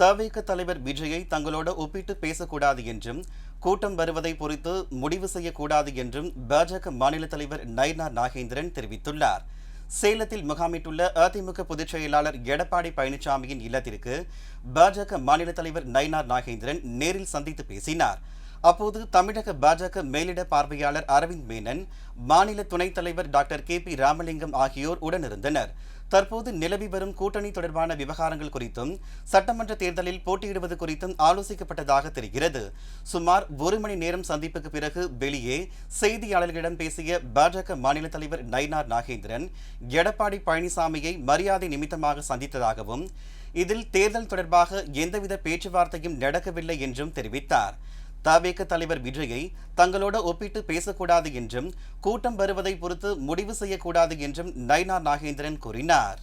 தவிக தலைவர் விஜயை தங்களோடு ஒப்பிட்டு பேசக்கூடாது என்றும் கூட்டம் வருவதை பொறுத்து முடிவு செய்யக்கூடாது என்றும் பாஜக மாநில தலைவர் நயனா நாகேந்திரன் தெரிவித்துள்ளார். சேலத்தில் முகாமிட்டுள்ள அதிமுக பொதுச் செயலாளர் எடப்பாடி பழனிசாமியின் இல்லத்திற்கு பாஜக மாநில தலைவர் நயனார் நாகேந்திரன் நேரில் சந்தித்து பேசினார். அப்போது தமிழக பாஜக மேலிட பார்வையாளர் அரவிந்த் மேனன் மாநில துணைத் தலைவர் டாக்டர் கே பி ராமலிங்கம் ஆகியோர் உடனிருந்தனர். தற்போது நிலவி வரும் கூட்டணி தொடர்பான விவகாரங்கள் குறித்தும் சட்டமன்ற தேர்தலில் போட்டியிடுவது குறித்தும் ஆலோசிக்கப்பட்டதாக தெரிகிறது. சுமார் ஒரு மணி நேரம் சந்திப்புக்கு பிறகு வெளியே செய்தியாளர்களிடம் பேசிய பாஜக மாநில தலைவர் நயினார் நாகேந்திரன் எடப்பாடி பழனிசாமியை மரியாதை நிமித்தமாக சந்தித்ததாகவும் இதில் தேர்தல் தொடர்பாக எந்தவித பேச்சுவார்த்தையும் நடக்கவில்லை என்றும் தெரிவித்தார். தவேக தலைவர் விஜயை தங்களோடு ஒப்பிட்டு பேசக்கூடாது என்றும் கூட்டம் வருவதை பொறுத்து முடிவு செய்யக்கூடாது என்றும் நயனா நாகேந்திரன் கூறினார்.